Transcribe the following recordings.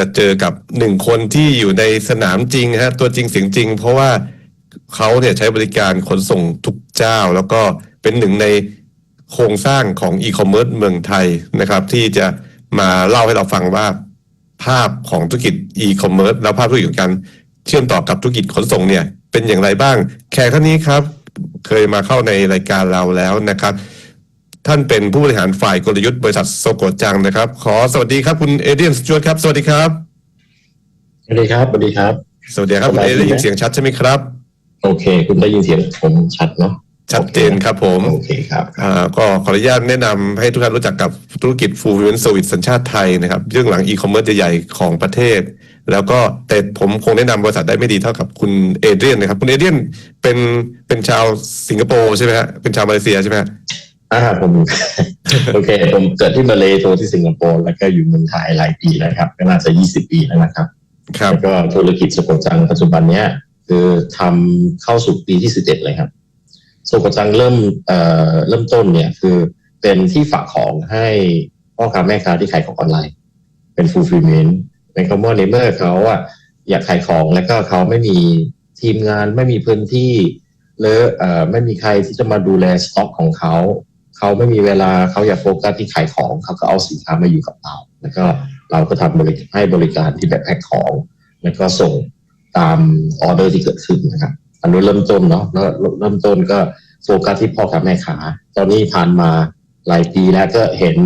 จะเจอกับหนึ่งคนที่อยู่ในสนามจริงฮะตัวจริงเสียงจริง เพราะว่าเขาเนี่ยใช้บริการขนส่งทุกเจ้า แล้วก็เป็นหนึ่งในโครงสร้างของอีคอมเมิร์ซเมืองไทยนะครับ ที่จะมาเล่าให้เราฟังว่าภาพของธุรกิจอีคอมเมิร์ซแล้วภาพธุรกิจการเชื่อมต่อกับธุรกิจขนส่งเนี่ย เป็นอย่างไรบ้าง แขกท่านนี้ครับ เคยมาเข้าในรายการเราแล้วนะครับ ท่านเป็นผู้บริหารฝ่ายกลยุทธ์บริษัทโซโกจังนะครับ ขอสวัสดีครับคุณเอเดียนสจวตครับ สวัสดีครับ สวัสดีครับ สวัสดีครับ สวัสดีครับคุณสบายเอดีได้ยินไหมเสียงชัดใช่ไหมครับ โอเค คุณได้ยินเสียงผมชัดเนาะชัดเจนครับผมโอเคครับอ่าก็ขออนุญาตแนะนำให้ทุกท่านรู้จักกับธุรกิจ Fulfillment Service สัญชาติไทยนะครับเรื่องหลังอีคอมเมิร์ซใหญ่ๆของประเทศ แล้วก็แต่ผมคงแนะนำบริษัทได้ไม่ดีเท่ากับคุณเอเดียนนะครับ คุณเอเดียนเป็นเป็นชาวสิงคโปร์ใช่ไหมฮะเป็นชาวมาเลเซียใช่ไหมฮะ อ่าผมโอเค ผมเกิดที่มาเลโทที่สิงคโปร์แล้วก็อยู่เมืองไทยหลายปีแล้วครับ ก็น่าจะยี่สิบปีแล้วนะครับ ครับแล้วก็ธุรกิจสโกจังปัจจุบันเนี้ยคือทำเข้าสู่ปีที่สิบเอ็ดเลยครับสโกจังเริ่มเอ่อเริ่มต้นเนี่ยคือเป็นที่ฝากของให้พ่อค้าแม่ค้าที่ขายของออนไลน์ เป็น fulfillment เป็นคำว่าในเมื่อเขาอะอยากขายของแล้วก็เขาไม่มีทีมงานไม่มีพื้นที่หรือเอ่อไม่มีใครที่จะมาดูแลสต็อกของเขา เขาไม่มีเวลาเขาอยากโฟกัสที่ขายของเขาก็เอาสินค้ามาอยู่กับเรา แล้วก็เราก็ทำบริให้บริการที่แบบแพ็คของ แล้วก็ส่งตามออเดอร์ที่เกิดขึ้นนะครับอันนี้เริ่มต้นเนาะแล้วเริ่มต้นก็โฟกัสที่พ่อค้าแม่ค้าตอนนี้ผ่านมาหลายปีแล้วก็เห็น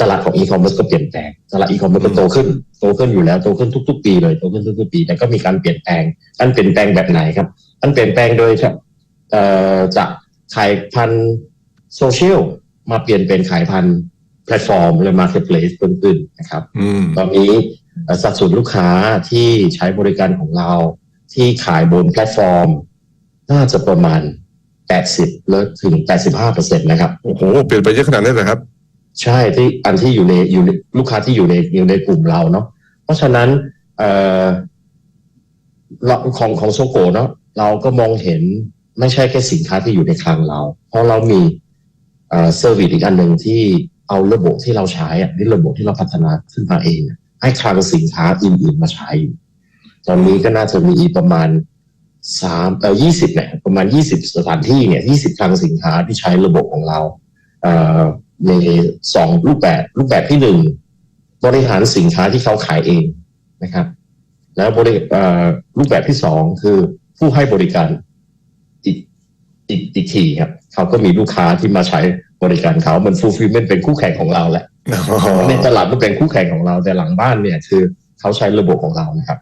ตลาดของอีคอมเมิร์ซก็เปลี่ยนแปลงตลาดอีคอมเมิร์ซก็โตขึ้นโตขึ้นอยู่แล้วโตขึ้นทุก ๆ ปีเลยโตขึ้นทุกๆปี แต่ก็มีการเปลี่ยนแปลงการเปลี่ยนแปลงแบบไหนครับการเปลี่ยนแปลงโดยจากขายพัน โซเชียลมาเปลี่ยนเป็นขายพันแพลตฟอร์มหรือมาร์เก็ตเพลสเพิ่มขึ้นนะครับอืมตอนนี้เอ่อสัดส่วนลูกค้าที่ใช้บริการของเราที่ขายบนแพลตฟอร์ม น่าจะประมาณ 80แล้วถึง 85เปอร์เซ็นต์นะครับ โอ้โห เปลี่ยนไปเยอะขนาดนั้นเลยเหรอครับ ใช่ที่อันที่อยู่ในอยู่ในลูกค้าที่อยู่ในอยู่ในกลุ่มเราเนาะเพราะฉะนั้นเอ่อเราของของโซโกเนาะเราก็มองเห็นไม่ใช่แค่สินค้าที่อยู่ในคลังเรา เพราะเรามี เซอร์วิสอีกอันหนึ่งที่เอาระบบที่เราใช้อะนี่ระบบที่เราพัฒนาขึ้นมาเอง ให้คลังสินค้าอื่นๆมาใช้ ตอนนี้ก็น่าจะมีประมาณสามเอ่อยี่สิบเนี่ยประมาณยี่สิบสถานที่เนี่ยยี่สิบคลังสินค้าที่ใช้ระบบของเราเอ่อในสองรูปแบบรูปแบบที่หนึ่งบริหารสินค้าที่เขาขายเองนะครับ แล้วบริเอ่อรูปแบบที่สองคือผู้ให้บริการอีกอีกอีกทีครับ เขาก็มีลูกค้าที่มาใช้บริการเขาเหมันฟูลฟิลเมนเป็นคู่แข่งของเราแหละในตลาดมันเป็นคู่แข่งของเราแต่หลังบ้านเนี่ยคือเขาใช้ระบบของเรานะครับ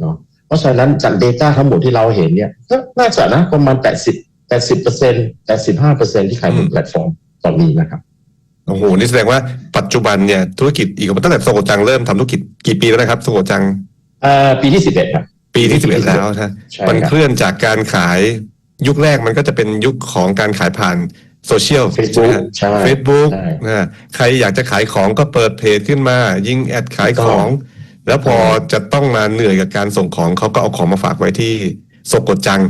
เนาะเพราะฉะนั้นจาก Data ทั้งหมดที่เราเห็นเนี่ยก็น่าจะนะประมาณ 80 80เปอร์เซ็นต์85เปอร์เซ็นที่ขายบนแพลตฟอร์มตอนนี้นะครับโอ้โหนี่แสดงว่าปัจจุบันเนี่ยธุรกิจอีกตั้งแต่โซโกจังเริ่มทำธุรกิจกี่ปีแล้วนะครับโซโกจังเอ่อปีที่11ครับปีที่สิบเอ็ดแล้วนะใช่มันครับเคลื่อนจากการขาย ยุคแรกมันก็จะเป็นยุคของการขายผ่านโซเชียล Facebook ใช่เฟซบุ๊กใช่นะใครอยากจะขายของก็เปิดเพจขึ้นมา ยิงแอดขายของ แล้วพอจะต้องมาเหนื่อยกับการส่งของเขาก็เอาของมาฝากไว้ที่โซโกจัง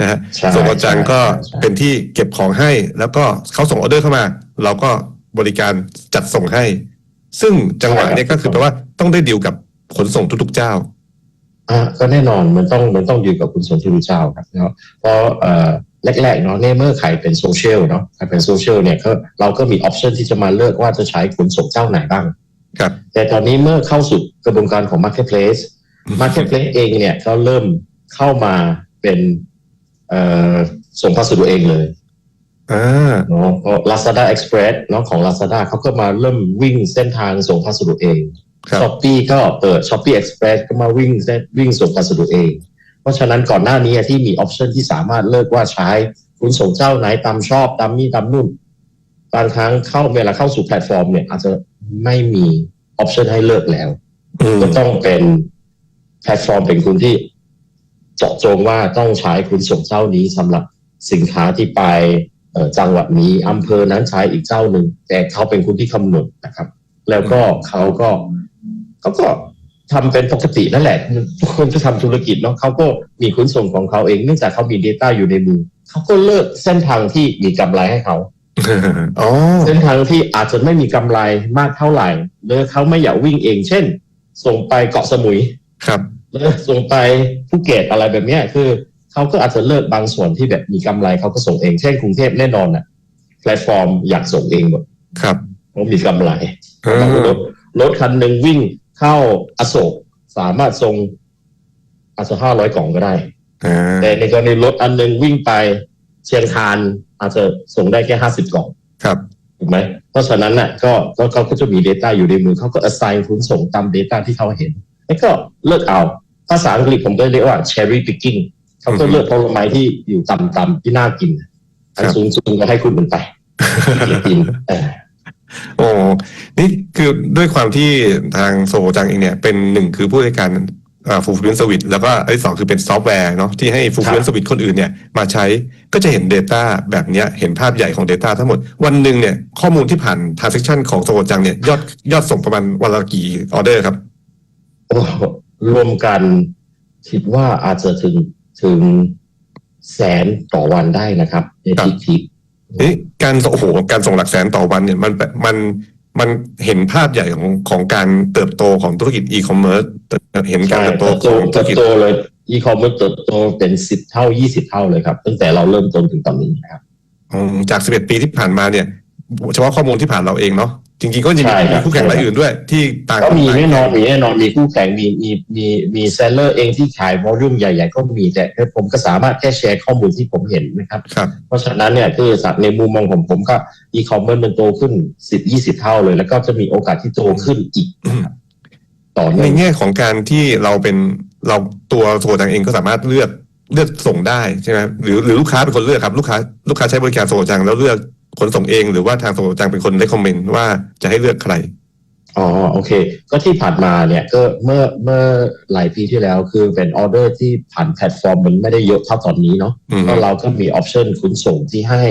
นะฮะใช่โซโกจังก็ใช่ใช่เป็นที่เก็บของให้ แล้วก็เขาส่งออเดอร์เข้ามา เราก็บริการจัดส่งให้ ซึ่งจังหวะเนี้ก็คือแปลว่าต้องได้ดีลกับขนส่งทุกๆเจ้าอะ ก็แน่นอนมันต้องมันต้องอยู่กับคุณสนธิรุเจ้าครับเนาะเพราะเอ่อแรกๆเนาะเนเมื่อขายเป็นโซเชียลเนาะขายเป็นโซเชียลเนี่ยก็เราก็มีออปชันที่จะมาเลือกว่าจะใช้ขนส่งเจ้าไหนบ้างครับแต่ตอนนี้เมื่อเข้าสู่กระบวนการของ Marketplace Marketplace เองเนี่ยเขาเริ่มเข้ามาเป็นเอ่อส่งพัสดุเองเลยอ่าเนาะเพราะ Lazada Express เนาะของ Lazada เขาก็มาเริ่มวิ่งเส้นทางส่งพัสดุเองครับ ช้อปปีก็เปิด Shopee Express ก็มาวิ่งเส้นวิ่งส่งพัสดุเอง เพราะฉะนั้นก่อนหน้านี้ที่มีออปชันที่สามารถเลือกว่าใช้คุณส่งเจ้าไหนตามชอบตามนี่ตามนู่นบางครั้งเข้าเวลาเข้าสู่แพลตฟอร์มเนี่ยอาจจะไม่มีออปชันให้เลือกแล้วอืมก็ต้องเป็นแพลตฟอร์มเป็นคุณที่เจาะจงว่าต้องใช้คุณส่งเจ้านี้สำหรับสินค้าที่ไปเอ่อจังหวัดนี้อำเภอนั้นใช้อีกเจ้าหนึ่งแต่เขาเป็นคุณที่กำหนดนะครับ แล้วก็เขาก็ เขาก็ทำเป็นปกตินั่นแหละทุกคนจะทำธุรกิจเนาะเขาก็มีคุณส่งของเขาเองเนื่องจากเขามี Data อยู่ในมือเขาก็เลือกเส้นทางที่มีกำไรให้เขาอ๋อเส้นทางที่อาจจะไม่มีกำไรมากเท่าไหร่หรือเขาไม่อยากวิ่งเอง เช่น ส่งไปเกาะสมุยครับหรือส่งไปภูเก็ตอะไรแบบเนี้ยคือเขาก็อาจจะเลิกบางส่วนที่แบบมีกำไรเขาก็ส่งเองเช่นกรุงเทพแน่นอนน่ะแพลตฟอร์มอยากส่งเองหมดครับเพราะมีกำไรเออรถรถคันหนึ่งวิ่งเข้าอโศกสามารถส่งอาจจะห้าร้อยกล่องก็ได้ อ่าแต่ในกรณีรถอันหนึ่งวิ่งไปเชียงคานอาจจะส่งได้แค่ห้าสิบกล่องครับ ถูกไหมเพราะฉะนั้นน่ะก็ก็เขาก็จะมี Data อยู่ในมือเขาก็ assign คุณส่งตาม Data ที่เขาเห็นแล้วก็เลือกเอา ภาษาอังกฤษผมก็เรียกว่า cherry picking เขาก็เลือกผลไม้ที่อยู่ต่ำๆที่น่ากิน อันสูงๆก็ให้คุณมันไปกินเออ โอ้นี่คือด้วยความที่ทางโซจังเองเนี่ย เป็นหนึ่งคือผู้ในการฟูลฟิลสวิตแล้วก็ไอ้สองคือเป็นซอฟต์แวร์เนาะที่ให้ฟูลฟิลสวิตคนอื่นเนี่ยมาใช้ก็จะเห็น Data แบบเนี้ยเห็นภาพใหญ่ของ Data ทั้งหมด วันหนึ่งเนี่ยข้อมูลที่ผ่าน transaction ของโซจังเนี่ยยอดยอดส่งประมาณวันละกี่ออเดอร์ครับโอ้รวมกันคิดว่าอาจจะถึงถึงแสนต่อวันได้นะครับในครับทิกทิก นี่การโอ้โหการส่งหลักแสนต่อวันเนี่ยมันมันมันเห็นภาพใหญ่ของของการเติบโตของธุรกิจอีคอมเมิร์ซเห็นการใช่เติบโตเติบของธุโตรกิจเติบโตเลยอีคอมเมิร์ซเติบโตเป็นสิบเท่ายี่สิบเท่าเลยครับ ตั้งแต่เราเริ่มต้นถึงตอนนี้นะครับอืมจาก11ปีที่ผ่านมาเนี่ย เฉพาะข้อมูลที่ผ่านเราเองเนาะจริงๆก็จะใช่มีครับคู่แข่งรายอื่นด้วย ที่ต่างก็มีต่างแน่นอนมีแน่นอนมีคู่แข่งมีมีมีมีเซลเลอร์เองที่ขายวอลลุ่มใหญ่ ๆ ก็มีแต่ผมก็สามารถแค่แชร์ข้อมูลที่ผมเห็นนะครับครับเพราะฉะนั้นเนี่ยคือจากในมุมมองผมผมก็อีคอมเมิร์ซมันโตขึ้นสิบยี่สิบเท่าเลย แล้วก็จะมีโอกาสที่โตขึ้นอีกนะครับต่อในเนื่องแง่ของการที่เราเป็นเราตัวโทรจังเองก็สามารถเลือกเลือกส่งได้ใช่ไหมหรือหรือลูกค้าเป็นคนเลือกครับลูกค้าลูกค้าใช้บริการโทรจังแล้วเลือก ขนส่งเองหรือว่าทางโทรจังเป็นคนได้คอมเมนต์ว่าจะให้เลือกใครอ๋อโอเค ก็ที่ผ่านมาเนี่ยก็เมื่อเมื่อหลายปีที่แล้วคือเป็นออเดอร์ที่ผ่านแพลตฟอร์มมันไม่ได้เยอะเท่าตอนนี้เนาะอืมก็เราก็มีออปชันขนส่งที่ให้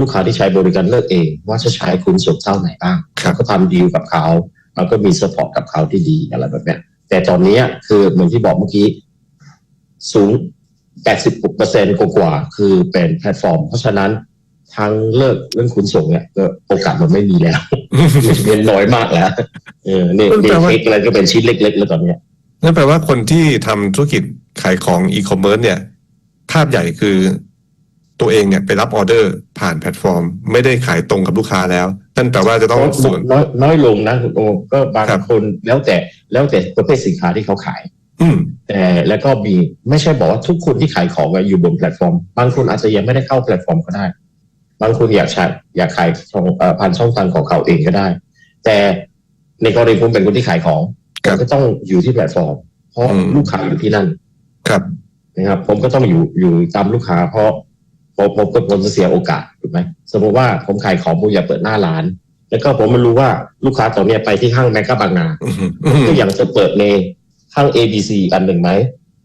ลูกค้าที่ใช้บริการเลือกเอง ว่าจะใช้ขนส่งเจ้าไหนบ้างครับก็ทำดีลกับเขาแล้วก็มีสปอร์ตกับเขาที่ดีอะไรแบบเนี้ยแต่ตอนนี้คือเหมือนที่บอกเมื่อกี้ สูง 80เปอร์เซ็นต์กว่าๆคือเป็นแพลตฟอร์ม เพราะฉะนั้น ทางเลิกเรื่องขนส่งเนี่ยก็โอกาสมันไม่มีแล้วเป็นน้อยมากแล้วเออเนี่ยมันแปเด็ลว่าเล็กอะไรก็เป็นชิ้นเล็กๆแล้วตอนเนี้ยนั่นแปลว่าคนที่ทำธุรกิจขายของอีคอมเมิร์ซเนี่ย ภาพใหญ่คือตัวเองเนี่ยไปรับออเดอร์ผ่านแพลตฟอร์ม ไม่ได้ขายตรงกับลูกค้าแล้ว นั่นแปลว่าจะต้องส่วนน้อยน้อยลงนะคุณโอก็บางครับคนแล้วแต่แล้วแต่ประเภทสินค้าที่เขาขาย อืมแต่แล้วก็มีไม่ใช่บอกว่าทุกคนที่ขายของอะอยู่บนแพลตฟอร์ม บางคนอาจจะยังไม่ได้เข้าแพลตฟอร์มก็ได้ บางคนอยากใช้อยากขายช่องเอ่อผ่านช่องทางของเขาเองก็ได้ แต่ในกรณีผมเป็นคนที่ขายของคผรับมก็ต้องอยู่ที่แพลตฟอร์ม เพราะอืมลูกค้าอยู่ที่นั่น ครับนะครับ ผมก็ต้องอยู่อยู่ตามลูกค้า เพราะผมผมผมผมจะเสียโอกาสถูกไหมสมมติว่าผมขายของผมอยากเปิดหน้าร้าน แล้วก็ผมไม่รู้ว่าลูกค้าตอนเนี้ยไปที่ห้างแมกกาบางนาอืมอืผมมก็อยากจะเปิดในห้าง ABC อีกอันหนึ่งไหม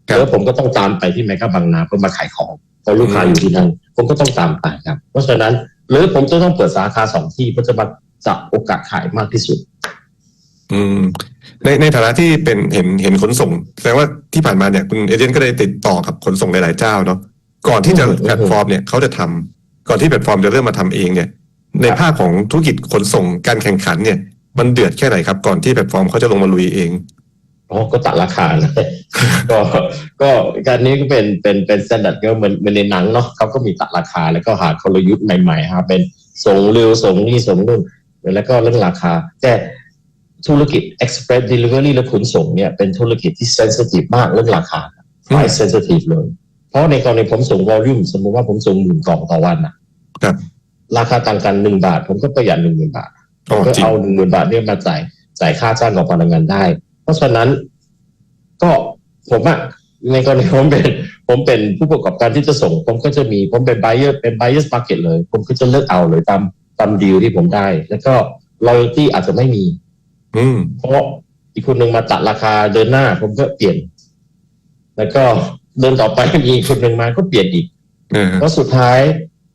ครับแล้วผมก็ต้องตามไปที่แมกกาบางนาเพื่อมาขายของ เพราะลูกค้าอยู่ที่นั่นผมก็ต้องตามไปครับ เพราะฉะนั้นหรือผมจะต้องเปิดสาขาสองที่เพื่อจะมาจับโอกาสขายมากที่สุด อืม ในในฐานะที่เป็นเห็นเห็นขนส่งแสดงว่าที่ผ่านมาเนี่ยคุณเอเจนต์ก็ได้ติดต่อกับขนส่งหลายๆเจ้าเนาะก่อนที่จะอืมแพลตฟอร์มเนี่ยเขาจะทำก่อนที่แพลตฟอร์มจะเริ่มมาทำเองเนี่ย ในภาคของธุรกิจขนส่งการแข่งขันเนี่ย มันเดือดแค่ไหนครับ ก่อนที่แพลตฟอร์มเขาจะลงมาลุยเอง อ๋อก็ตัดราคานะก็ก็การนี้ก็เป็นเป็นเป็นสแตนดาร์ดก็เหมือนเหมือนในหนังเนาะเขาก็มีตัดราคาแล้วก็หากลยุทธ์ใหม่ๆฮะเป็นส่งเร็วส่งนี่ส่งนู่นแล้วก็เรื่องราคา แต่ธุรกิจ express delivery และขนส่งเนี่ยเป็นธุรกิจที่ sensitive มากเรื่องราคา price sensitive เลย เพราะในกรณีผมส่ง volume สมมติว่าผมส่งหมื่นกล่องต่อวันนะครับราคาต่างกันหนึ่งบาท ผมก็ประหยัดหนึ่งหมื่นบาทอ๋อก็จริงเอาหนึ่งหมื่นบาทเนี่ยมาจ่ายจ่ายค่าจ้างของพนักงานได้ เพราะฉะนั้นก็ผมอะในกรณีผมเป็นผมเป็นผู้ประกอบการที่จะส่ง ผมก็จะมีผมเป็น buyer เป็น buyers market เลย ผมก็จะเลือกเอาเลยตามตามดีลที่ผมได้ แล้วก็ loyalty อาจจะไม่มี อืม เพราะอีกคนหนึ่งมาตัดราคาเดินหน้า ผมก็เปลี่ยน แล้วก็เดินต่อไปมีอีกคนหนึ่งมาก็เปลี่ยนอีกเออเพราะสุดท้าย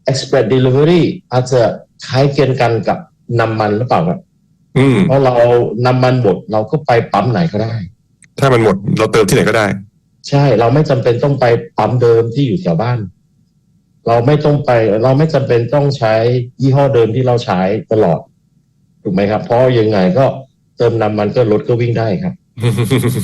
express delivery อาจจะคล้ายเคียงกันกับน้ำมันหรือเปล่าครับ อืม เพราะเราน้ำมันหมดเราก็ไปปั๊มไหนก็ได้ ถ้ามันหมดเราเติมที่ไหนก็ได้ ใช่เราไม่จำเป็นต้องไปปั๊มเดิมที่อยู่แถวบ้าน เราไม่ต้องไป เราไม่จำเป็นต้องใช้ยี่ห้อเดิมที่เราใช้ตลอด ถูกไหมครับ เพราะยังไงก็เติมน้ำมันก็รถก็วิ่งได้ครับ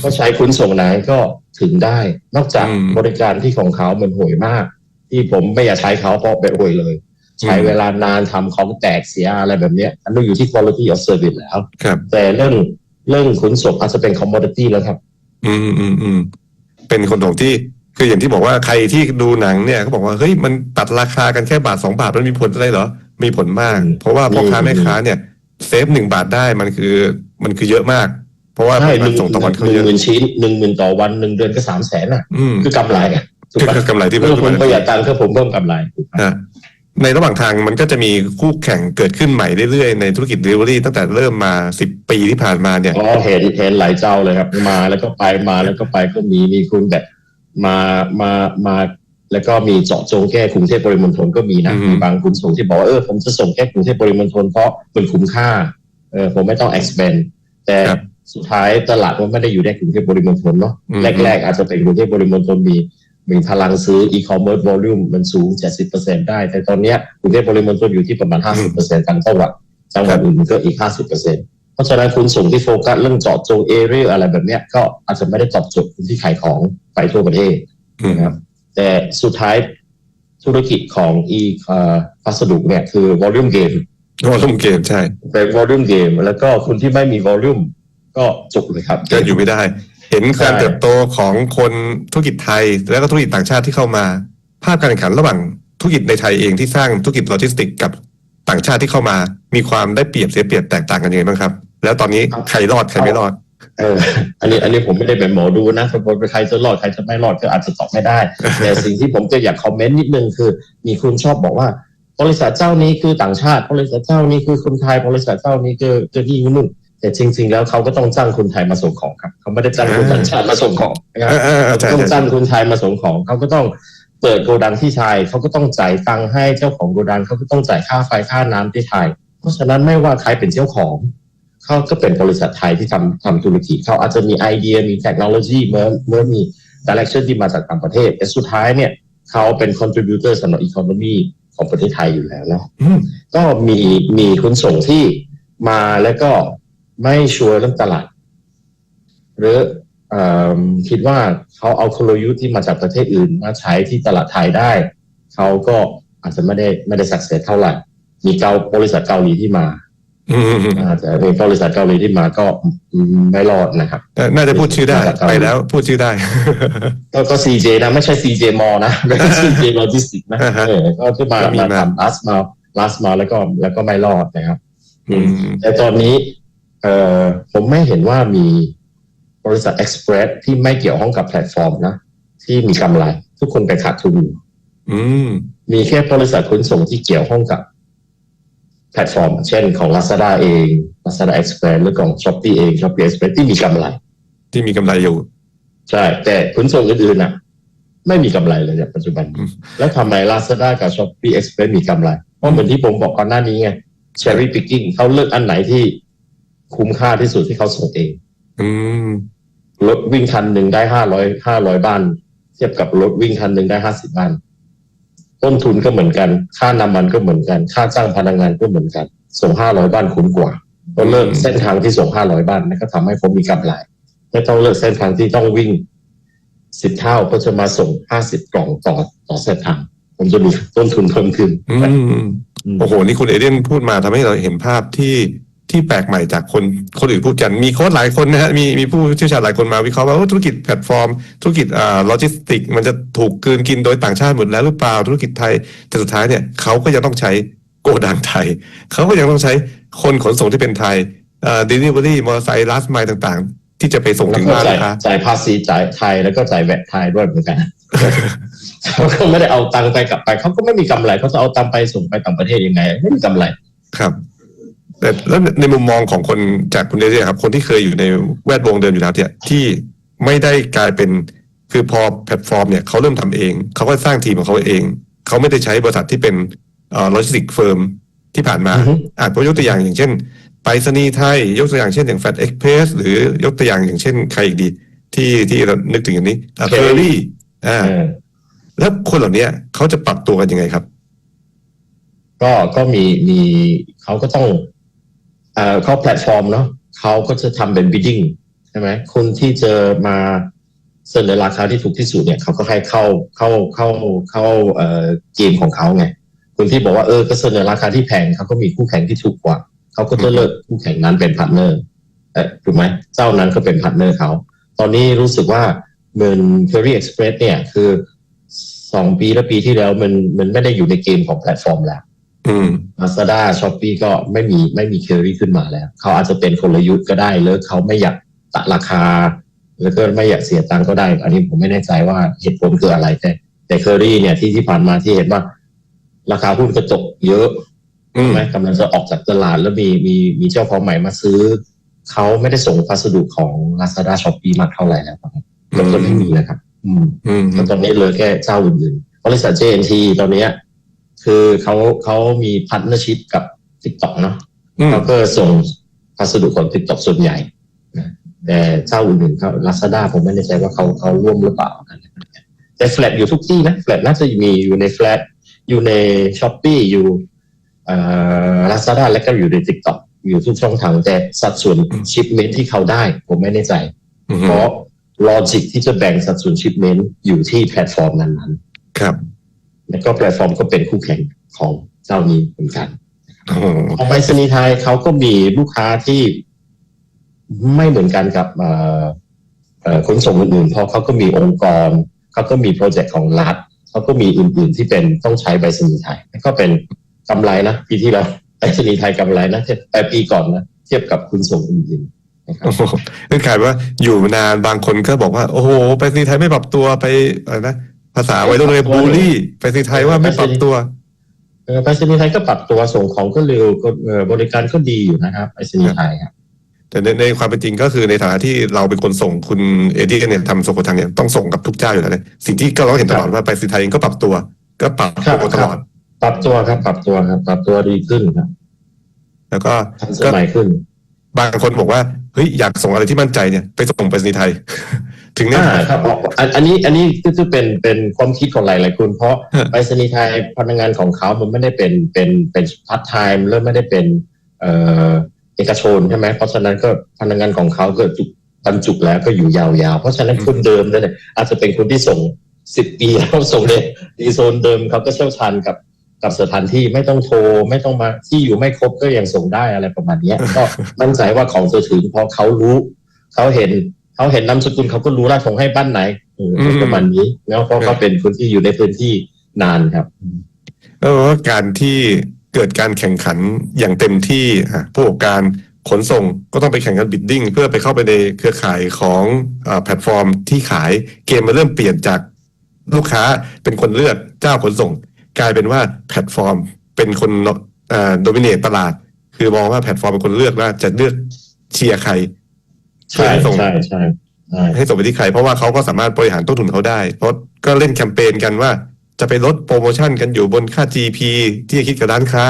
ก็ใช้ขนส่งไหนก็ถึงได้ นอกจากอืม บริการที่ของเขามันห่วยมาก ที่ผมไม่อยากใช้เขาเพราะไปห่วยเลย ใช้เวลานานทำของแตกเสียอะไรแบบเนี้ยอันนี้อยู่ที่ quality of service แล้วครับแต่เรื่องเรื่องขนส่งอาจจะเป็น commodity แล้วครับ อืมอืมอืมเป็นคนส่งที่คืออย่างที่บอกว่าใครที่ดูหนังเนี่ยเขาบอกว่าเฮ้ยมันตัดราคากันแค่บาทสองบาทมันมีผลอะไรเหรอ มีผลมากอืมเพราะว่าพ่อค้าอืมแม่ค้าเนี่ยเซฟหนึ่งบาทได้มันคือมันคือเยอะมาก เพราะว่าใช่ปริมาณส่งต่อวันเขาหนึ่เยงอะหมื่นชิ้นหนึ่งหมื่นต่อวันหนึ่งเดือนก็สามแสนอะอืมคือกำไรอะถูกคือปะกำไรที่เมื่เพิ่อมผมขึ้นประหยัมาดตังค์ก็ผมเพิ่มกำไรถูกปะนะ ในระหว่างทางมันก็จะมีคู่แข่งเกิดขึ้นใหม่เรื่อยๆ ในธุรกิจ delivery ตั้งแต่เริ่มมาสิบปีที่ผ่านมาเนี่ย อ๋อเห็นเห็นหลายเจ้าเลยครับ มาแล้วก็ไปมาแล้วก็ไปก็มีมีคุณแบบมามามาแล้วก็มีเจาะจงแค่กรุงเทพปริมณฑลก็มีนะอืมมีบางคุณส่งที่บอกว่าเออผมจะส่งแค่กรุงเทพปริมณฑลเพราะมันคุ้มค่าเออผมไม่ต้อง expand แต่สุดท้ายตลาดมันไม่ได้อยู่ในกรุงเทพปริมณฑลเนาะอืมแรกๆอาจจะเป็นกรุงเทพบริมณฑลมี มีพลังซื้อ e-commerce volume มันสูง 70%ได้ แต่ตอนเนี้ยกรุงเทพบริมณฑลอยู่ที่ประมาณ 50%ต่างจังหวัดจังหวัดอื่นก็อีก 50%เพราะฉะนั้นคุณส่งที่โฟกัสเรื่องเจาะจงเอเรียอะไรแบบเนี้ยก็อาจจะไม่ได้ตอบโจทย์คนที่ขายของไปทั่วประเทศอืมนะครับแต่สุดท้ายธุรกิจของ e เอ่อพัสดุเนี่ยคือ volume game วอลุ่มเกมใช่เป็น volume game แล้วก็คุณที่ไม่มี volume ก็จบเลยครับก็อยู่ไม่ได้ เห็นการใช่เติบโตของคนธุรกิจไทย แล้วก็ธุรกิจต่างชาติที่เข้ามา ภาพการแข่งขันระหว่างธุรกิจในไทยเองที่สร้างธุรกิจโลจิสติกส์กับต่างชาติที่เข้ามา มีความได้เปรียบเสียเปรียบแตกต่างกันยังไงบ้างครับ แล้วตอนนี้ใครรอดใครไม่รอดเอออันนี้อันนี้ผมไม่ได้เป็นหมอดูนะถ้าคนใครจะรอดใครจะไม่รอดก็อาจจะตอบไม่ได้ แต่สิ่งที่ผมจะอยากคอมเมนต์นิดนึงคือ มีคุณชอบบอกว่า บริษัทเจ้านี้คือต่างชาติ บริษัทเจ้านี้คือคนไทย บริษัทเจ้านี้คือคือที่นู่น แต่จริง ๆ แล้วเขาก็ต้องจ้างคนไทยมาส่งของครับเขาไม่ได้จ้างคนต่างชาติมาส่งของนะครับเออเออเออใช่ต้องใช่จ้างคนไทยมาส่งของเขาก็ต้องเปิดโกดังที่ไทยเขาก็ต้องจ่ายตังค์ให้เจ้าของโกดังเขาก็ต้องจ่ายค่าไฟค่าน้ำที่ไทย เพราะฉะนั้นไม่ว่าใครเป็นเจ้าของเขาก็เป็นบริษัทไทยที่ทำทำธุรกิจเขาอาจจะมีไอเดียมีเทคโนโลยีเมื่อเมื่อมีดิเรกชันที่มาจากต่างประเทศแต่สุดท้ายเนี่ยเขาเป็นคอนทริบิวเตอร์สำหรับอีโคโนมีของประเทศไทยอยู่แล้วเนาะอืมก็มีมีคุณส่งที่มาแล้วก็ ไม่ชัวร์เรื่องตลาด หรือเออคิดว่าเขาเอากลยุทธ์ที่มาจากประเทศอื่น มาใช้ที่ตลาดไทยได้ เขาก็อาจจะไม่ได้ไม่ได้สักเซสเท่าไหร่ มีเกาบริษัทเกาหลีที่มาอืมอืมอืมอาจจะมีบริษัทเกาหลีที่มาก็อืมไม่รอดนะครับ น่าจะพูดชื่อได้ ไปแล้วพูดชื่อได้ ก็ก็ CJ นะ ไม่ใช่ CJ มอนะไม่ใช่ CJ โลจิสติกนะอ่าฮะเออก็ที่มาก็มีมามาทำ last มา last มาแล้วก็แล้วก็ไม่รอดนะครับอืมแต่ตอนนี้เอ่อ ผมไม่เห็นว่ามีบริษัท Express ที่ไม่เกี่ยวข้องกับแพลตฟอร์มนะ ที่มีกำไร ทุกคนไปขาดทุนอยู่อืมมีแค่บริษัทขนส่งที่เกี่ยวข้องกับแพลตฟอร์ม เช่นของ Lazada เอง Lazada Express หรือของ Shopee เอง Shopee Express ที่มีกำไร ที่มีกำไรอยู่ ใช่ แต่ขนส่งอื่นๆน่ะ ไม่มีกำไรเลยในปัจจุบันอืมแล้วทำไม Lazada กับ Shopee Express มีกำไร เพราะเหมือนที่ผมบอกก่อนหน้านี้ไง Cherry Picking เขาเลือกอันไหนที่ คุ้มค่าที่สุดที่เขาส่งเอง อืมรถวิ่งคันหนึ่งได้ห้าร้อยห้าร้อยบ้าน เทียบกับรถวิ่งคันหนึ่งได้ห้าสิบบ้าน ต้นทุนก็เหมือนกัน ค่าน้ำมันก็เหมือนกัน ค่าจ้างพนักงานก็เหมือนกัน ส่งห้าร้อยบ้านคุ้มกว่าก็เลิกเส้นทางที่ส่งห้าร้อยบ้านนั่นก็ทำให้ผมมีกำไรไม่ต้องเลิกเส้นทางที่ต้องวิ่งสิบเท่าเพื่อจะมาส่งห้าสิบกล่องต่อต่อเส้นทางผมจะมีต้นทุนเพิ่มขึ้นอืมโอ้โห นี่คุณเอเดนพูดมาทำให้เราเห็นภาพที่ ที่แปลกใหม่จากคนคนอื่นพูดกัน มีโค้ชหลายคนนะฮะมีมีผู้เชี่ยวชาญหลายคนมาวิเคราะห์ว่าโอ้ธุรกิจแพลตฟอร์ม ธุรกิจอ่าโลจิสติก มันจะถูกกลืนกินโดยต่างชาติหมดแล้วหรือเปล่าธุรกิจไทย แต่สุดท้ายเนี่ยเขาก็ยังต้องใช้โกดังไทย เขาก็ยังต้องใช้คนขนส่งที่เป็นไทยอ่า delivery มอเตอร์ไซค์ลาสไมล์ต่างๆ ที่จะไปส่งแล้วถึงก็บ้านจ่ายลูกค้าจ่ายภาษีจ่ายไทยแล้วก็จ่ายแวดไทยด้วยเหมือนกันเขาก็ไม่ได้เอาตังค์ไปกลับไปเขาก็ไม่มีกำไรเขาจะเอาตังค์ไปส่งไปต่างประเทศยังไง ไม่มีกำไรครับ แต่แล้วในมุมมองของคนจากคุณเดชครับ คนที่เคยอยู่ในแวดวงเดิมอยู่แล้วเนี่ยที่ไม่ได้กลายเป็นคือพอแพลตฟอร์มเนี่ยเขาเริ่มทำเอง เขาก็สร้างทีมของเขาเอง เขาไม่ได้ใช้บริษัทที่เป็นเอ่อโลจิสติกเฟิร์มที่ผ่านมาอือฮึอาจผมยกตัวอย่างอย่างเช่นไปรษณีย์ไทย ยกตัวอย่างเช่นอย่างแฟดเอ็กเพรสหรือยกตัวอย่างอย่างเช่นใครอีกดี ที่ที่เรานึกถึงอย่างนี้เทอรี่อ่าเออแล้วคนเหล่านี้เขาจะปรับตัวกันยังไงครับ ก็ก็มีมีเขาก็ต้อง เขาแพลตฟอร์มเนาะเขาก็จะทำเป็น bidding ใช่ไหมคนที่จะมาเสนอราคาที่ถูกที่สุดเนี่ยเขาก็ให้เข้าเข้าเข้าเข้าเกมของเขาไงคนที่บอกว่าเออก็เสนอราคาที่แพงเขาก็มีคู่แข่งที่ถูกกว่าเขาก็จะเลิกคู่แข่งนั้นเป็นพาร์ทเนอร์เออถูกไหมเจ้านั้นก็เป็นพาร์ทเนอร์เขาตอนนี้รู้สึกว่าเหมือน Curry Express เนี่ยคือสองปีและปีที่แล้วมันมันไม่ได้อยู่ในเกมของแพลตฟอร์มแล้ว อืม Lazada Shopee ก็ไม่มีไม่มีเคอรี่ขึ้นมาแล้ว เขาอาจจะเป็นกลยุทธ์ก็ได้หรือเขาไม่อยากตัดราคา แล้วก็ไม่อยากเสียตังค์ก็ได้ อันนี้ผมไม่แน่ใจว่าเหตุผลคืออะไรแต่ แต่เคอรี่เนี่ยที่ที่ผ่านมาที่เห็นว่า ราคาหุ้นกระจกเยอะอืม ใช่ไหมกำลังจะออกจากตลาดแล้วมีมีมีเจ้าของใหม่มาซื้อ เขาไม่ได้ส่งพัสดุของ Lazada Shopee มาเท่าไหร่แล้วครับก็จะไม่มีนะครับ อืม อืม ก็ตอนนี้เหลือแค่เจ้าอื่นๆบริษัท JNT ตอนเนี้ย คือเขาเขามีพันธชิพกับ TikTok เนาะอืมเขาก็ส่งพัสดุของ TikTok ส่วนใหญ่นะแต่เจ้าอื่นๆเขา Lazada ผมไม่แน่ใจว่าเขาเขาร่วมหรือเปล่าแต่แฟลตอยู่ทุกที่นะแฟลตน่าจะมีอยู่ในแฟลตอยู่ใน s h อ p e e อยู่เอ่อ Lazada แล้วก็อยู่ใน TikTok อยู่ทุกช่องทางแต่สัดส่วนชิปเมนที่เขาได้ ผมไม่แน่ใจอืมเพราะลอจิกที่จะแบ่งสัดส่วนชิปเมนต์อยู่ที่แพลตฟอร์มนั้นครับๆ แล้วก็แพลตฟอร์มก็เป็นคู่แข่งของเจ้านี้เหมือนกันโอ้โหของไปรษณีย์ไทยเขาก็มีลูกค้าที่ไม่เหมือนกันกับเอ่อเอ่อขนส่งอื่นๆเพราะเขาก็มีองค์กรเขาก็มีโปรเจกต์ของรัฐเขาก็มีอื่นๆที่เป็นต้องใช้ไปรษณีย์ไทยแล้วก็เป็นกำไรนะปีที่แล้วไปรษณีย์ไทยกำไรนะเทียบแต่ปีก่อนนะเทียบกับขนส่งอื่นๆนะครับโอ้โหนั่นกลายเป็นว่าอยู่นานบางคนก็บอกว่า โอ้โหไปรษณีย์ไทยไม่ปรับตัวไปอะไรนะ ภาษาวัยรุ่นเลยบูลลี่ ไปรษณีย์ไทยว่าไม่ปรับตัวเออไปรษณีย์ไทยก็ปรับตัวส่งของก็เร็วก็เอ่อบริการก็ดีอยู่นะครับไปรษณีย์ไทยครับแต่ในในความเป็นจริงก็คือในฐานะที่เราเป็นคนส่งคุณเอเดียนเนี่ยทำส่งคนทางเนี่ยต้องส่งกับทุกเจ้าอยู่แล้วเนี่ยสิ่งที่ก็เราเห็นตลอดว่าไปรษณีย์ไทยเองก็ปรับตัว ก็ปรับครับตัวตลอด ปรับตัวครับ ปรับตัวครับ ปรับตัวดีขึ้นครับแล้วก็ทันสก็มัยขึ้น บางคนบอกว่าเฮ้ยอยากส่งอะไรที่มั่นใจเนี่ยไปส่งไปรษณีย์ไทย ถึงเนี่ยอ่าครับออกอันอันนี้อันนี้ก็คือเป็นเป็นความคิดของหลายหลายๆคน เพราะฮะไปรษณีย์ไทยพนักงานของเขามันไม่ได้เป็นเป็นเป็นพาร์ทไทม์แล้วไม่ได้เป็นเอ่อเอกชนใช่ไหมเพราะฉะนั้นก็พนักงานของเขาก็จุกบรรจุแล้วก็อยู่ยาวๆ เพราะฉะนั้นคนเดิมนั่นแหละอาจจะเป็นคนที่ส่งสิบปีแล้วส่งในดีโซนเดิมเขาก็เชี่ยวชาญกับ กับสถานที่ไม่ต้องโทรไม่ต้องมาที่อยู่ไม่ครบก็ยังส่งได้อะไรประมาณเนี้ยก็มั่นใจว่าของจะถึงเพราะเขารู้เขาเห็นเขาเห็นนามสกุลเขาก็รู้แล้วส่งให้บ้านไหนเอออืมประมาณนี้แล้วเพราะเขาเป็นคนที่อยู่ในพื้นที่นานครับแล้วว่าการที่เกิดการแข่งขันอย่างเต็มที่อะผู้ประกอบการขนส่งก็ต้องไปแข่งกันบิดดิ้งเพื่อไปเข้าไปในเครือข่ายของอาแพลตฟอร์มที่ขายเกมมาเริ่มเปลี่ยนจากลูกค้าเป็นคนเลือกเจ้าขนส่ง กลายเป็นว่าแพลตฟอร์มเป็นคนโดมิเนตตลาด คือมองว่าแพลตฟอร์มเป็นคนเลือกว่าจะเลือกเชียร์ใครใช่ส่งใช่ใช่ใช่ให้ส่งไปที่ใครเพราะว่าเขาก็สามารถบริหารต้นทุนเขาได้ เพราะก็เล่นแคมเปญกันว่า จะไปลดโปรโมชั่นกันอยู่บนค่า GP ที่คิดกับร้านค้า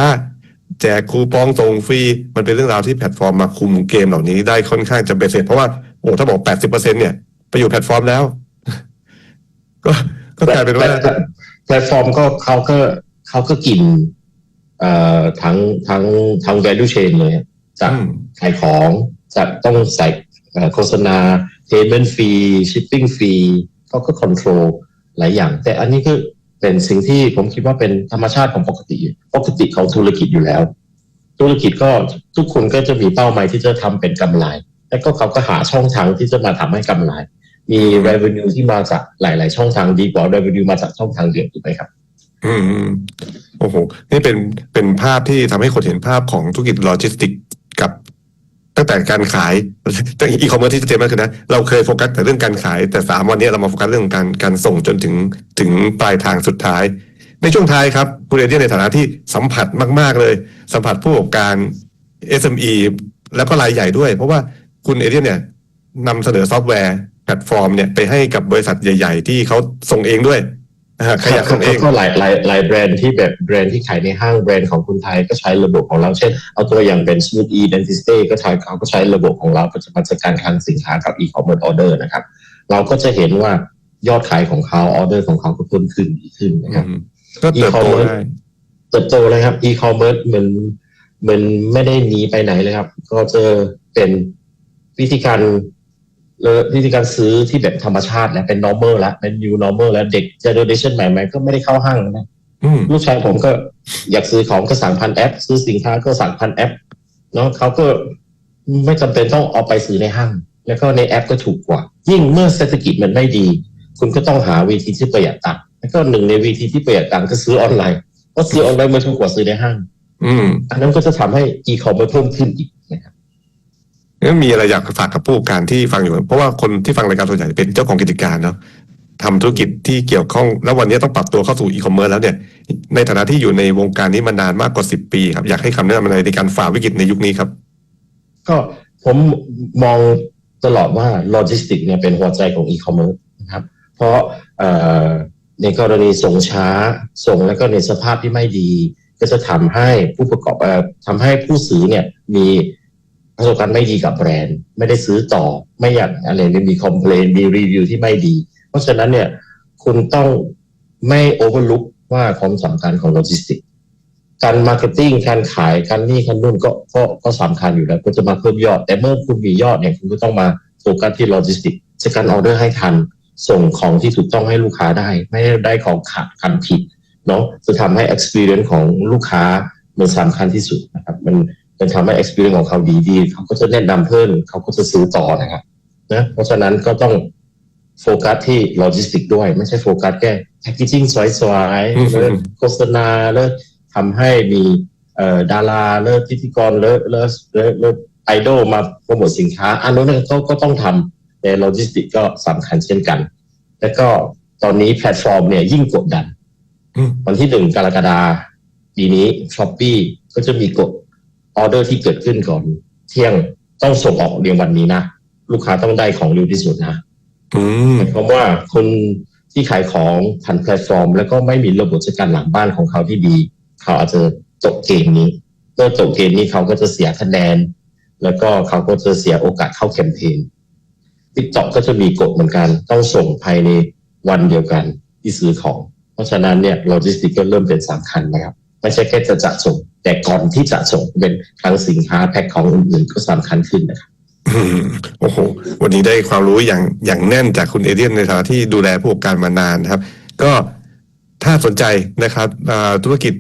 แจกคูปองส่งฟรี มันเป็นเรื่องราวที่แพลตฟอร์มมาคุมเกมเหล่านี้ได้ค่อนข้างจะเบสเสร็จเพราะว่าโอ้ถ้าบอก80%เนี่ย ไปอยู่แพลตฟอร์มแล้ว ก็ก็กลายเป็นว่า แพลตแพลตฟอร์มก็เขาก็เขาก็กินเอ่อทั้งทั้งทั้ง value chain เลยอะจากอืมขายของจากต้องใส่เอ่อโฆษณา payment fee shipping fee เขาก็ control หลายอย่าง แต่อันนี้ก็เป็นสิ่งที่ผมคิดว่าเป็นธรรมชาติของปกติ ปกติของธุรกิจอยู่แล้ว ธุรกิจก็ทุกคนก็จะมีเป้าหมายที่จะทำเป็นกำไร แล้วก็เขาก็หาช่องทางที่จะมาทำให้กำไร มี revenue ที่มาจากหลาย ๆ ช่องทางดีกว่า revenue มาจากช่องทางเดียวถูกไหมครับ อืมโอ้โหนี่เป็นเป็นภาพที่ทำให้คนเห็นภาพของธุรกิจโลจิสติกกับตั้งแต่การขายตั้งอีคอมเมิร์ซที่ชัดเจนมากคือนะ เราเคยโฟกัสแต่เรื่องการขาย แต่สามวันนี้เรามาโฟกัสเรื่องการการส่งจนถึงถึงปลายทางสุดท้าย ในช่วงท้ายครับคุณเอเดียนในฐานะที่สัมผัสมาก ๆ เลย สัมผัสผู้ประกอบการ SME แล้วก็รายใหญ่ด้วย เพราะว่าคุณเอเดียนเนี่ยนำเสนอซอฟต์แวร์ แพลตฟอร์มเนี่ยไปให้กับบริษัทใหญ่ ๆ ที่เขาส่งเองด้วยนะฮะขยับส่งเองก็หลายหลายหลายแบรนด์ที่แบบแบรนด์ที่ขายในห้างแบรนด์ของคนไทยก็ใช้ระบบของเราเช่น เอาตัวอย่างเป็น Smooth E Dentiste ก็ใช้เขาก็ใช้ระบบของเราปัจจุบันจัดการคลังสินค้ากับ e-commerce order นะครับ เราก็จะเห็นว่ายอดขายของเขาออเดอร์ของเขาก็เพิ่มขึ้นดีขึ้นนะครับอืมก็เติบโตได้เติบโตเลยครับ e-commerce เหมือนมันไม่ได้หนีไปไหนเลยครับ ก็จะเป็นวิธีการ เอ่อวิธีการซื้อที่แบบธรรมชาติแล้วเป็น normal แล้วเป็น new normal แล้วเด็ก generation ใหม่ๆก็ไม่ได้เข้าห้างแล้วนะอืมลูกชายผมก็อยากซื้อของก็สั่งพันแอป ซื้อสินค้าก็สั่งพันแอปเนาะเขาก็ไม่จำเป็นต้องเอาไปซื้อในห้าง แล้วก็ในแอปก็ถูกกว่า ยิ่งเมื่อเศรษฐกิจมันไม่ดี คุณก็ต้องหาวิธีที่ประหยัดตังค์แล้วก็หนึ่งในวิธีที่ประหยัดตังค์ก็ซื้อออนไลน์เพราะซื้อออนไลน์มันถูกกว่าซื้อในห้าง อืมอันนั้นก็จะทำให้อีคอมเมิร์ซเพิ่มขึ้นอีกนะครับ งั้นมีอะไรอยากฝากกับผู้การที่ฟังอยู่ เพราะว่าคนที่ฟังรายการส่วนใหญ่เป็นเจ้าของกิจการเนาะทำธุรกิจที่เกี่ยวข้อง แล้ววันนี้ต้องปรับตัวเข้าสู่อีคอมเมิร์ซแล้วเนี่ย ในฐานะที่อยู่ในวงการนี้มานานมากกว่าสิบปีครับอยากให้คำแนะนำอะไรในการฝ่าวิกฤตในยุคนี้ครับ ก็ผมมองตลอดว่าโลจิสติกเนี่ยเป็นหัวใจของอีคอมเมิร์ซนะครับ เพราะในกรณีส่งช้าส่งแล้วก็ในสภาพที่ไม่ดี ก็จะทำให้ผู้ประกอบเอ่อทำให้ผู้ซื้อเนี่ยมี ประสบการณ์ไม่ดีกับแบรนด์ ไม่ได้ซื้อต่อไม่อยากอะไรไม่มีคอมเพลนมีรีวิวที่ไม่ดี เพราะฉะนั้นเนี่ยคุณต้องไม่โอเวอร์ลุกว่าความสำคัญของโลจิสติกการมาร์เก็ตติ้งการขายการนี่การนู่นก็ก็ก็สำคัญอยู่แล้วก็จะมาเพิ่มยอด แต่เมื่อคุณมียอดเนี่ยคุณก็ต้องมาโฟกัสที่โลจิสติกจะการออเดอร์ให้ทัน ส่งของที่ถูกต้องให้ลูกค้าได้ ไม่ได้ของขาดคันผิดเนาะจะทำให้ experience ของลูกค้ามันสำคัญที่สุดนะครับ มัน มันทำให้ experience ของเขาดีดีเขาก็จะแนะนำเพิ่มเขาก็จะซื้อต่อนะครับนะเพราะฉะนั้นก็ต้องโฟกัสที่โลจิสติกด้วย ไม่ใช่โฟกัสแค่แพคเกจิ้งสวยๆอืมเลิศโฆษณาเลิศทำให้มีเอ่อดาราเลิศพิธีกรเลิศเลิศเลิศเลิศไอดอลมาโปรโมทสินค้า อันนั้นก็ก็ต้องทำแต่โลจิสติกก็สำคัญเช่นกัน แล้วก็ตอนนี้แพลตฟอร์มเนี่ยยิ่งกดดันอืมวันที่หนึ่งกรกฎาปีนี้ช้อปปีก็จะมีกด ออเดอร์ที่เกิดขึ้นก่อน เที่ยงต้องส่งออกเรียงวันนี้นะลูกค้าต้องได้ของเร็วที่สุดนะอืมหมายความว่าคนที่ขายของผ่านแพลตฟอร์ม แล้วก็ไม่มีระบบจัดการหลังบ้านของเขาที่ดี เขาอาจจะตกเกมนี้เมื่อตกเกมนี้เขาก็จะเสียคะแนน แล้วก็เขาก็จะเสียโอกาสเข้าแคมเปญ t ิ k t o k ก็จะมีกฎเหมือนกัน ต้องส่งภายในวันเดียวกันที่ซื้อของ เพราะฉะนั้นเนี่ยโลจิสติกก็เริ่มเป็นสำคัญนะครับ ไม่ใช่แค่จะจะส่ง แต่ก่อนที่จะส่งเป็นคลังสินค้าแพ็คของอื่นๆก็สำคัญขึ้นนะครับโอ้โห วันนี้ได้ความรู้อย่างอย่างแน่นจากคุณเอเดียนในฐานะที่ดูแลผู้ประกอบการมานานนะครับ ก็ถ้าสนใจนะครับธุรกิจ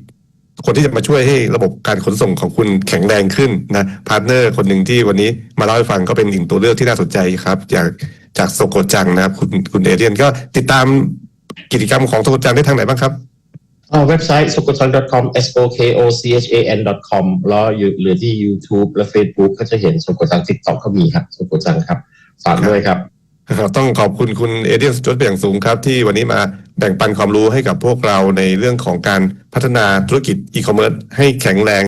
คนที่จะมาช่วยให้ระบบการขนส่งของคุณแข็งแรงขึ้นนะพาร์ทเนอร์คนหนึ่งที่วันนี้มาเล่าให้ฟังก็เป็นอีกตัวเลือกที่น่าสนใจครับจากจากโซโกจังนะครับ คุณคุณเอเดียนก็ติดตามกิจกรรมของโซโกจังได้ทางไหนบ้างครับ เว็บไซต์ sokochan com s o k o c h a n .com แล้วอยู่หรือที่ YouTube และ Facebook ก็จะเห็นโซโกจัง TikTok ก็มีครับโซโกจังครับ ฝากด้วยครับครับต้องขอบคุณคุณเอเดียนสจวตเป็นอย่างสูงครับ ที่วันนี้มาแบ่งปันความรู้ให้กับพวกเราในเรื่องของการพัฒนาธุรกิจอีคอมเมิร์ซให้แข็งแรง